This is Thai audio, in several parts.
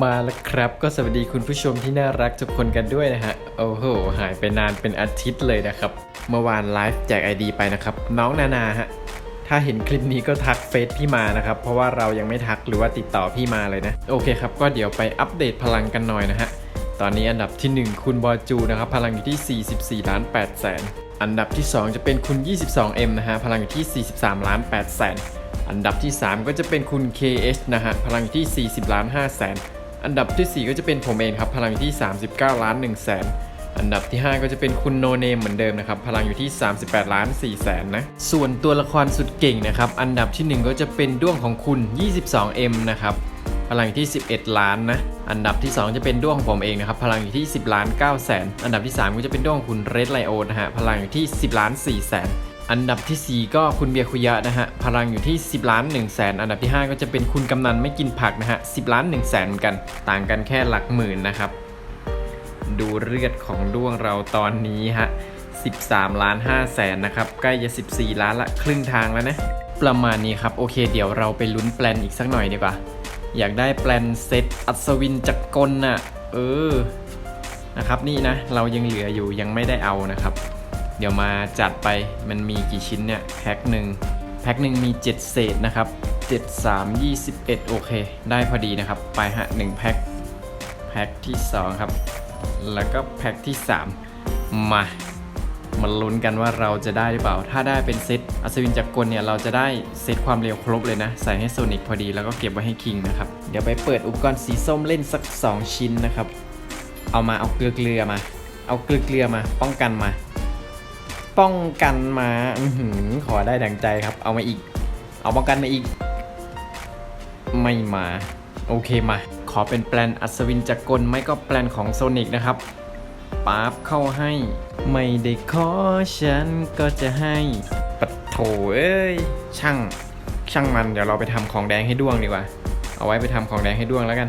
มาแล้วครับก็สวัสดีคุณผู้ชมที่น่ารักทุกคนกันด้วยนะฮะ โอ้โห หายไปนานเป็นอาทิตย์เลยนะครับ เมื่อวานไลฟ์แจก ID ไปนะครับ น้องนานาฮะ ถ้าเห็นคลิปนี้ก็ทักเฟซพี่มานะครับ เพราะว่าเรายังไม่ทักหรือว่าติดต่อพี่มาเลยนะ โอเคครับ ก็เดี๋ยวไปอัปเดตพลังกันหน่อยนะฮะ ตอนนี้อันดับที่ 1 คุณบอจูนะครับ พลังอยู่ที่ 44ล้าน8แสน อันดับที่ 2 จะเป็นคุณ 22M นะฮะ พลังอยู่ที่ 43ล้าน8แสนอันดับที่ 3 ก็จะเป็นคุณ KH นะฮะ พลังอยู่ที่ 40ล้าน5แสน อันดับทีสี่ 4 ก็จะเป็นผมเองครับ พลังอยู่ที่ 39 ล้าน1แสนอันดับที่ 5 ก็จะเป็นคุณโนเนมเหมือนเดิมนะครับ พลังอยู่ที่ 38 ล้าน4แสนนะ ส่วนตัวละครสุดเก่งนะครับ อันดับที่ 1 ก็จะเป็นด้วงของคุณ 22M นะครับพลังอยู่ที่ 11 ล้านนะ อันดับที่ 2 จะเป็นด้วงของผมเองนะครับ พลังอยู่ที่ 10 ล้าน9แสน อันดับที่ 3 ก็จะเป็นด้วงของคุณเรดไลโอนะฮะ พลังอยู่ที่ 10 ล้าน4แสน อันดับทีสี่ 4 ก็คุณเบียร์คุยะนะฮะ พลังอยู่ที่ 10 ล้าน1แสน อันดับที่ 5 ก็จะเป็นคุณกำนันไม่กินผักนะฮะ 10 ล้าน1แสนเหมือนกัน ต่างกันแค่หลักหมื่นนะครับ ดูเลือดของด้วงเราตอนนี้ฮะ 13 ล้าน5แสนนะครับ ใกล้จะ 14 ล้านละครึ่งทางแล้วนะ ประมาณนี้ครับ โอเค เดี๋ยวเราไปลุ้นแปลนอีกสักหน่อยดีกว่า อยากได้แปลนเซตอัศวินจักรกลน่ะ เออ นะครับนี่นะ เรายังเหลืออยู่ยังไม่ได้เอานะครับ เดี๋ยวมาจัดไปมันมีกี่ชิ้นเนี่ยแพ็คหนึ่งแพ็คหนึ่งมี 7 เศษนะครับ 7 3 21 โอเค ได้พอดีนะครับ ไปฮะ1แพ็คแพ็คที่ 2 ครับ แล้วก็แพ็คที่ 3 มามาลุ้นกันว่าเราจะได้หรือเปล่า ถ้าได้เป็นเซตอัศวินจักรกลเนี่ย เราจะได้เซตความเร็วครบเลยนะ ใส่ให้โซนิกพอดีแล้วก็เก็บไว้ให้คิงนะครับ เดี๋ยวไปเปิดอุปกรณ์สีส้มเล่นสัก 2 ชิ้นนะครับ เอามาเอาเกลือเกลือมา เอาเกลือเกลือมา ป้องกันมา ป้องกันมาอขอได้ดังใจครับ เอามาอีก เอาป้องกันมาอีก ไม่มา โอเคมา ขอเป็นแปลนอัศวินจักรกลไม่ก็แปลนของโซนิกนะครับป๊าบเข้าให้ ไม่ได้ขอฉันก็จะให้ปัดโถเอ้ย ช่าง ช่างมัน เดี๋ยวเราไปทำของแดงให้ด้วงดีกว่า เอาไว้ไปทำของแดงให้ด้วงแล้วกัน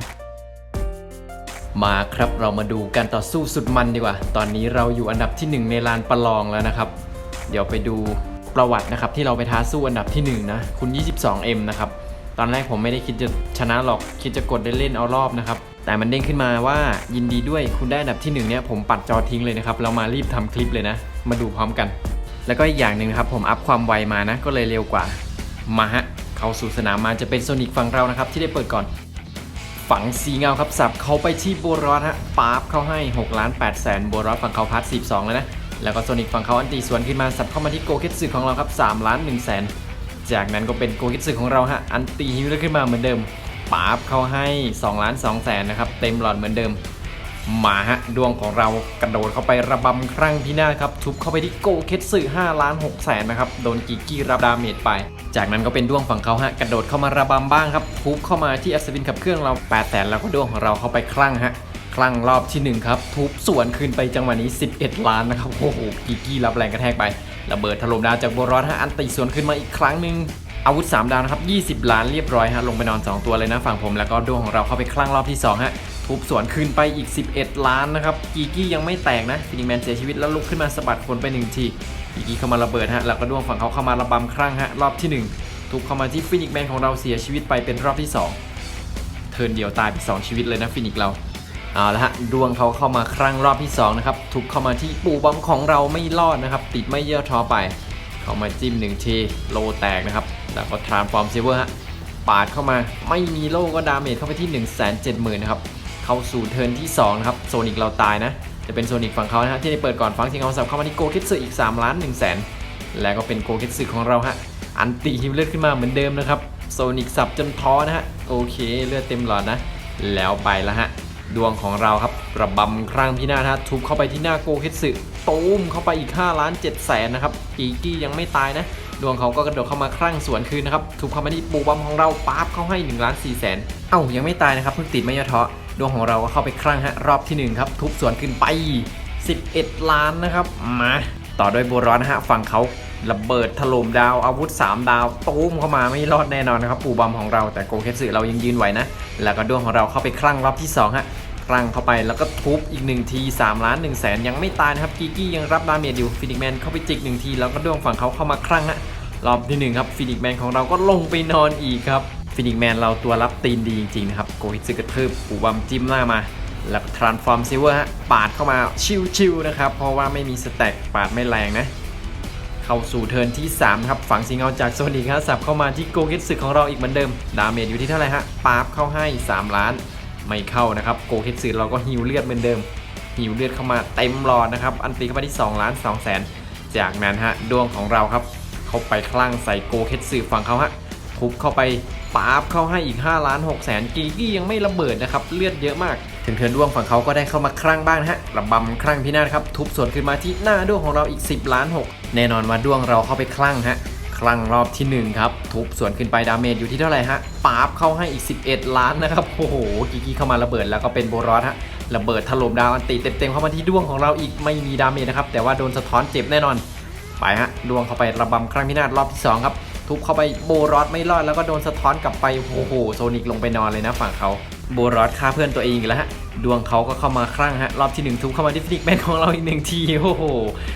มาครับเรามาดูการต่อสู้สุดมันดีกว่า ตอนนี้เราอยู่อันดับที่ 1 ในลานประลองแล้วนะครับ เดี๋ยวไปดูประวัตินะครับที่เราไปท้าสู้อันดับที่ 1 นะ คุณ 22M นะครับ ตอนแรกผมไม่ได้คิดจะชนะหรอก คิดจะกดเล่นๆเอารอบนะครับ แต่มันเด้งขึ้นมาว่ายินดีด้วยคุณได้อันดับที่1เนี่ยผมปัดจอทิ้งเลยนะครับ เรามารีบทำคลิปเลยนะ มาดูพร้อมกัน แล้วก็อีกอย่างหนึ่งนะครับผมอัพความไวมานะ ก็เลยเร็วกว่า มาฮะ เข้าสู่สนามมาจะเป็นโซนิกฝั่งเรานะครับที่ได้เปิดก่อน ฝังสีเงาครับสับเขาไปที่บัวรอดฮะป๊าบเขาให้6ล้าน8แสนบัวรอดฝั่งเขาพัด42แล้วนะ แล้วก็โซนิกฝั่งเขาอันตีสวนขึ้นมาสับเข้ามาที่โกเกตสึของเราครับ3ล้าน1แสนจากนั้นก็เป็นโกเกตสึของเราฮะอันตีฮิวแล้วขึ้นมาเหมือนเดิมป๊าบเขาให้2ล้าน2แสนนะครับเต็มหลอดเหมือนเดิม มาฮะดวงของเรากระโดดเข้าไประบำครั้งพินาศครับทุบเข้าไปที่โกเคตสึ5ล้าน6แสนนะครับโดนกิกกี้รับดาเมจไป จากนั้นก็เป็นดวงฝั่งเขาฮะกระโดดเข้ามาระบำบ้างครับทุบเข้ามาที่อัศวินขับเครื่องเรา8แสนแล้วก็ดวงของเราเข้าไปคลั่งฮะคลั่งรอบที่หนึ่งครับทุบสวนคืนไปจังหวะนี้ 11 ล้านนะครับโอ้โหกิกกี้รับแรงกระแทกไประเบิดถล่มดาวจากโบรอสฮะอันตีสวนขึ้นมาอีกครั้งหนึ่งอาวุธ 3 ดาวนะครับ 20 ล้านเรียบร้อยฮะ ลงไปนอน 2 ตัวเลยนะฝั่งผม แล้วก็ดวงของเราเข้าไปคลั่งรอบที่ 2 ฮะ ทุบสวนคืนไปอีก 11 ล้านนะครับกีกี้ยังไม่แตกนะฟินิกแมนเสียชีวิตแล้วลุกขึ้นมาสะบัดคนไปหนึ่งทีกีกี้เข้ามาระเบิดฮะแล้วก็ด้วงฝั่งเขาเข้ามาระบำครั้งฮะรอบที่ 1 ทุบเข้ามาที่ฟินิกแมนของเราเสียชีวิตไปเป็นรอบที่ 2 เทินเดียวตายไป2ชีวิตเลยนะฟินิกเราเอาละฮะดวงเขาเข้ามาครั้งรอบที่2นะครับทุบเข้ามาที่ปูบอมของเราไม่รอดนะครับติดไม่เย่อท้อไป เข้ามาจิ้มหนึ่งทีโลแตกนะครับแล้วก็ทรานส์ฟอร์มเซเวอร์ฮะปาดเข้ามาไม่มีโล่ก็ดาเมจเข้าไปที่ 1 7 0 0 0 0นะครับ เข้าสู่เทิร์นที่2นะครับโซนิกเราตายนะ จะเป็นโซนิกฝั่งเขานะฮะที่ได้เปิดก่อนฟังที่เขาสับเข้ามาที่โกคิดสึอีก3ล้าน1แสนแล้วก็เป็นโกคิดสึของเราฮะอันตีฮิวเลือดขึ้นมาเหมือนเดิมนะครับโซนิกสับจนท้อนะฮะโอเคเลือดเต็มหลอดนะ แล้วไปแล้วฮะดวงของเราครับระบำครั้งพินาศฮะทุบเข้าไปที่หน้าโกเคสึตูมเข้าไปอีก5ล้าน7แสนนะครับกีกี้ยังไม่ตายนะดวงเขาก็กระโดดเข้ามาครั้งสวนคืนนะครับทุบเข้ามาที่ปูบอมของเราปั๊บเข้าให้1ล้าน4แสนเอ้ายังไม่ตายนะครับเพิ่งติดไม่ยอท้อ ดวงของเราก็เข้าไปครั้งฮะรอบที่1ครับทุบสวนคืนไป 11 ล้านนะครับมาต่อด้วยโบรอนนะฮะฝั่งเขาระเบิดถล่มดาวอาวุธ 3 ดาวตูมเข้ามาไม่รอดแน่นอนนะครับปูบอมของเราแต่โกเคสึเรายังยืนไหวนะ แล้วก็ดวงของเราเข้าไปครั้งรอบที่2ฮะครั้งเข้าไปแล้วก็ทุบอีก 1 ที3ล้าน1แสนยังไม่ตายนะครับกีกี้ยังรับดาเมจอยู่ฟินิกแมนเข้าไปจิก1ทีแล้วก็ดวงฝั่งเขาเข้ามาครั้งฮะรอบที่1ครับฟินิกแมนของเราก็ลงไปนอนอีกครับ ฟินิกแมนเราตัวรับตีนดีจริงๆนะครับ โกฮิตซึกระทืบปูบัมจิ้มหน้ามา แล้วทรานส์ฟอร์มซิเวอร์ฮะปาดเข้ามาชิวๆนะครับ เพราะว่าไม่มีสแต็กปาดไม่แรงนะ เข้าสู่เทิร์นที่ 3 ครับ ฝังสิงเงาจากโซนิกฮะสับเข้ามาที่โกเกตสึของเราอีกเหมือนเดิม ดาเมจอยู่ที่เท่าไหร่ฮะปาบเข้าให้ 3 ล้าน ไม่เข้านะครับ โกเกตสึเราก็ฮิวเลือดเหมือนเดิมฮิวเลือดเข้ามาเต็มหลอดนะครับ อันตีเข้ามาที่2ล้าน2แสนจากนั้นฮะดวงของเราครับ เขาไปคลั่งใส่โกเกตสึฝั่งเขาฮะทุบเข้าไป ปาบเข้าให้อีก5ล้าน6แสนกีกี้ยังไม่ระเบิดนะครับ เลือดเยอะมากถึงเทินด้วงฝั่งเขาก็ได้เข้ามาคลั่งบ้างนะฮะระบำคลั่งพินาศครับ ทุบสวนขึ้นมาที่หน้าด้วงของเราอีก 10 ล้าน 6 แน่นอนว่าด้วงเราเข้าไปคลั่งฮะคลั่งรอบที่ 1 ครับ ทุบสวนขึ้นไปดาเมจอยู่ที่เท่าไหร่ฮะปาบเข้าให้อีก 11 ล้านนะครับโอ้โหกีกี้เข้ามาระเบิดแล้วก็เป็นโบรอสฮะระเบิดถล่มดาวอันติเต็มๆเข้ามาที่ด้วงของเราอีกไม่มีดาเมจนะครับแต่ว่าโดนสะท้อนเจ็บแน่นอน ไปฮะดวงเข้าไประบำครั้งพินาศรอบที่ 2 ครับ ทุบเข้าไปโบรอสไม่รอดแล้วก็โดนสะท้อนกลับไปโอ้โหโซนิกลงไปนอนเลยนะฝั่งเขาโบรอสฆ่าเพื่อนตัวเองอีกแล้วฮะดวงเขาก็เข้ามาครั้งฮะรอบที่ 1 ทุบเข้ามาที่ฟินิกแมนของเราอีกหนึ่งทีโอ้โห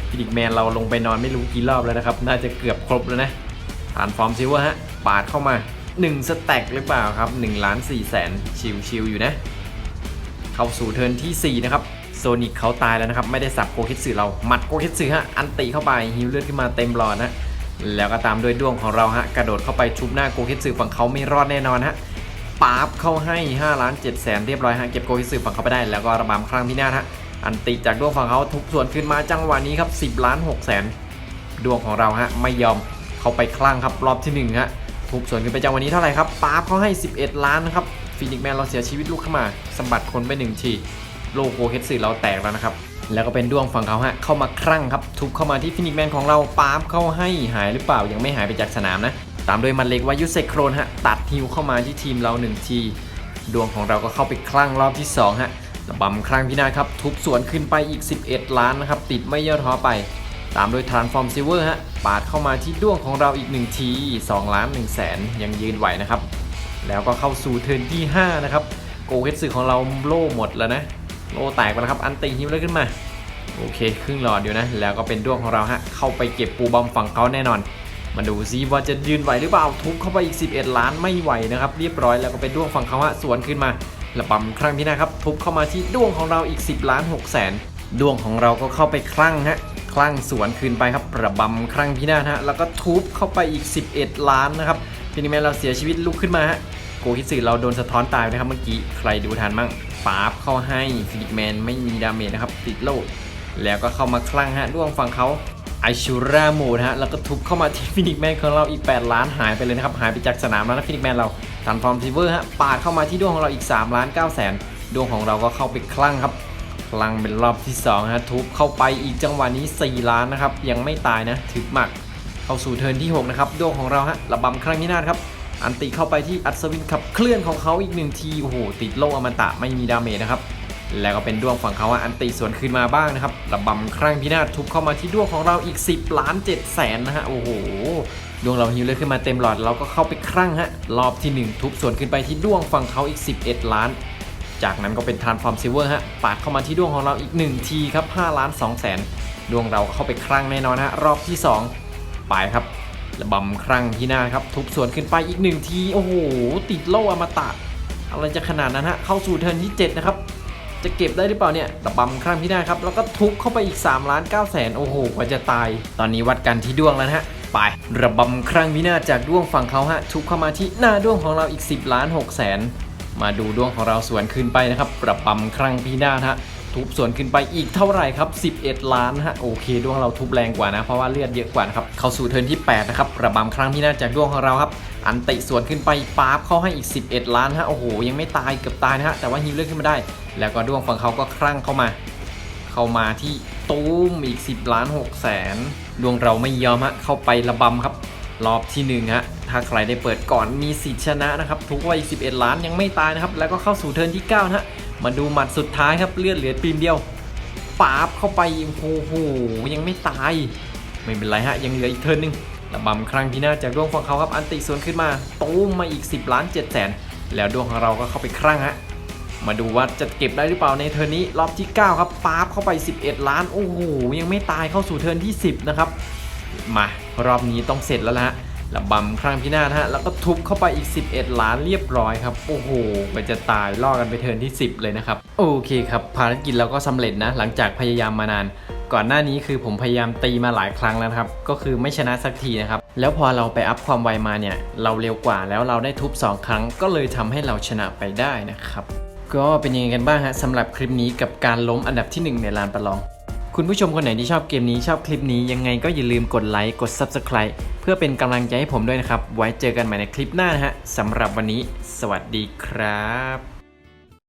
ฟินิกแมนเราลงไปนอนไม่รู้กี่รอบแล้วนะครับน่าจะเกือบครบแล้วนะฐานฟอร์มซิวฮะปาดเข้ามา 1 สแต็กหรือเปล่าครับ1ล้าน4แสนชิวๆอยู่นะ เข้าสู่เทิร์นที่4นะครับโซนิกเขาตายแล้วนะครับไม่ได้สับโกคิตสึเราหมัดโกคิตสึฮะอันตีเข้าไปฮิวเลือดขึ้นมาเต็มหลอดนะ แล้วก็ตามด้วยด้วงของเราฮะกระโดดเข้าไปชุบหน้าโกคิตสึฝั่งเขาไม่รอดแน่นอนฮะปาบเข้าให้5ล้าน7แสนเรียบร้อยฮะเก็บโกคิตสึฝั่งเขาไปได้แล้วก็ระบำครั้งพินาฮะอันติจากด้วงฝั่งเขาทุบส่วนขึ้นมาจังหวะนี้ครับ 10 ล้าน6แสนดวงของเราฮะไม่ยอมเข้าไปคลั่งครับรอบที่หนึ่งฮะทุบส่วนขึ้นไปจังหวะนี้เท่าไหร่ครับปาบเขาให้ 11 ล้านนะครับฟินิกแมนเราเสียชีวิตลูกเข้ามาสะบัดคนไปหนึ่งทีโลโกเฮดสึเราแตกแล้วนะครับ แล้วก็เป็นดวงฝั่งเขาฮะเข้ามาคลั่งครับทุบเข้ามาที่ฟินิกแมนของเราปาบเข้าให้หายหรือเปล่ายังไม่หายไปจากสนามนะ ตามโดยมันเล็กวายุเซโครนฮะตัดฮิวเข้ามาที่ทีมเราหนึ่งทีดวงของเราก็เข้าไปคลั่งรอบที่สองฮะระบำคลั่งพินาศครับ ทุบสวนขึ้นไปอีก 11 ล้านนะครับ ติดไม่ย่อท้อไป ตามโดย Transform Silver ฮะ ปาดเข้ามาที่ด้วงของเราอีก 1 ที 2 ล้าน1แสนยังยืนไหวนะครับ แล้วก็เข้าสู่เทิร์นที่ 5 นะครับ โกเฮตสึของเราโล่หมดแล้วนะ โลแตกไปแล้วครับ อันตีฮิวเลยขึ้นมา โอเค ครึ่งหลอดอยู่นะ แล้วก็เป็นด้วงของเราฮะ เข้าไปเก็บปูบอมฝั่งเขาแน่นอน มาดูซิว่าจะยืนไหวหรือเปล่า ทุบเข้าไปอีก 11 ล้านไม่ไหวนะครับ เรียบร้อยแล้วก็เป็นด้วงฝั่งเขาฮะ สวนขึ้นมาระบำครั้งที่หนะครับ ทุบเข้ามาที่ด้วงของเราอีก 10 ล้าน6แสนดวงของเราก็เข้าไปคลั่งฮะ คลั่งสวนคืนไปครับระบำคลั่งพินาศฮะ แล้วก็ทุบเข้าไปอีก 11 ล้านนะครับฟินิแมนเราเสียชีวิตลุกขึ้นมาฮะ โกฮิสึเราโดนสะท้อนตายนะครับเมื่อกี้ ใครดูทันมั่ง ปาบเข้าให้ฟินิแมนไม่มีดาเมจนะครับ ติดโลดแล้วก็เข้ามาคลั่งฮะด้วงฝั่งเขาไอชูราโมดฮะแล้วก็ทุบเข้ามาที่ฟินิกแมนของเราอีก 8 ล้านหายไปเลยนะครับ หายไปจากสนามแล้วนะฟินิกแมนเราทันฟอร์มซิเวอร์ฮะปาดเข้ามาที่ดวงของเราอีก 3 ล้าน9แสนดวงของเราก็เข้าไปคลั่งครับพลังเป็นรอบที่2ฮะทุบเข้าไปอีกจังหวะนี้ 4 ล้านนะครับ ยังไม่ตายนะถึกหมักเข้าสู่เทิร์นที่ 6 นะครับดวงของเราฮะระบำครั้งนี้นาครับ อันติเข้าไปที่อัศวินขับเคลื่อนของเขาอีกหนึ่งทีโอ้โหติดโล่อมตะไม่มีดาเมจนะครับแล้วก็เป็นดวงฝั่งเขาอะอันติสวนคืนมาบ้างนะครับระบำครั้งพินาศทุบเข้ามาที่ดวงของเราอีก 10 ล้าน7แสนนะฮะโอ้โหดวงเราฮิวเลยขึ้นมาเต็มหลอดเราก็เข้าไปครั้งฮะรอบที่หนึ่งทุบสวนขึ้นไปที่ดวงฝั่งเขาอีก 11 ล้าน จากนั้นก็เป็นทานฟอร์มซิเวอร์ฮะปาดเข้ามาที่ดวงของเราอีก 1 ทีครับ5ล้าน2แสนดวงเราเข้าไปครั้งแน่นอนฮะรอบที่ 2 ไปครับ ระบำครั้งที่หน้าครับ ทุบสวนขึ้นไปอีก1ที โอ้โห ติดโล่อมตะ อะไรจะขนาดนั้นฮะ เข้าสู่เทิร์นที่ 7 นะครับ จะเก็บได้หรือเปล่าเนี่ยระบำครั้งที่หน้าครับ แล้วก็ทุบเข้าไปอีก3ล้าน9แสนโอ้โห กว่าจะตาย ตอนนี้วัดกันที่ดวงแล้วนะฮะ ไประบำครั้งวินาศจากดวงฝั่งเขาฮะ ทุบเข้ามาที่หน้าดวงของเราอีก 10ล้าน6แสนมาดูดวงของเราสวนขึ้นไปนะครับ ปรับำครั้งพินาศฮะ ทุบส่วนขึ้นไปอีกเท่าไหร่ครับ 11 ล้านฮะโอเคดวงเราทุบแรงกว่านะ เพราะว่าเลือดเยอะกว่านะครับเข้าสู่เทิร์นที่8นะครับรับำครั้งพินาจากดวงของเราครับอันติส่วนขึ้นไปปาบเข้าให้อีก 11 ล้านฮะโอ้โหยังไม่ตายเกือบตายนะฮะแต่ว่าฮิวเลือดขึ้นมาได้ แล้วก็ดวงฝั่งเขาก็ครั่งเข้ามา เข้ามาที่ตูมอีก 10 ล้าน6แสนดวงเราไม่ยอมฮะเข้าไประบำครับรอบที่หนึ่งฮะถ้าใครได้เปิดก่อนมีสิทธิชนะนะครับทุกวัย11 ล้านยังไม่ตายนะครับแล้วก็เข้าสู่เทิร์นที่9นะฮะ มาดูหมัดสุดท้ายครับเลือดเหลือปีนเดียวปาบเข้าไปโอ้โหยังไม่ตาย ไม่เป็นไรฮะยังเหลืออีกเทิร์นหนึ่งระบำครั้งที่หน้าจากดวงของเขาครับอันติสวนขึ้นมาตูมมาอีก 10 ล้าน7แสนแล้วดวงของเราก็เข้าไปครั้งฮะมาดูว่าจะเก็บได้หรือเปล่าในเทิร์นนี้รอบที่ 9 ครับปาบเข้าไป 11 ล้านโอ้โหยังไม่ตายเข้าสู่เทิร์นที่ 10 นะครับ มารอบนี้ต้องเสร็จแล้วละฮะ ระบำครั้งพินาศฮะ แล้วก็ทุบเข้าไปอีก 11 ล้านเรียบร้อยครับ โอ้โหมันจะตายล่อกันไปเทินที่ 10 เลยนะครับ โอเคครับ ภารกิจเราก็สำเร็จนะ หลังจากพยายามมานาน ก่อนหน้านี้คือผมพยายามตีมาหลายครั้งแล้วครับ ก็คือไม่ชนะสักทีนะครับ แล้วพอเราไปอัพความไวมาเนี่ย เราเร็วกว่าแล้วเราได้ทุบ 2 ครั้ง ก็เลยทำให้เราชนะไปได้นะครับ ก็เป็นยังไงกันบ้างฮะสำหรับคลิปนี้กับการล้มอันดับที่ 1 ในลานประลอง คุณผู้ชมคนไหนที่ชอบเกมนี้ชอบคลิปนี้ยังไงก็อย่าลืมกดไลค์กด Subscribe เพื่อเป็นกำลังใจให้ผมด้วยนะครับ ไว้เจอกันใหม่ในคลิปหน้านะฮะสำหรับวันนี้ สวัสดีครับ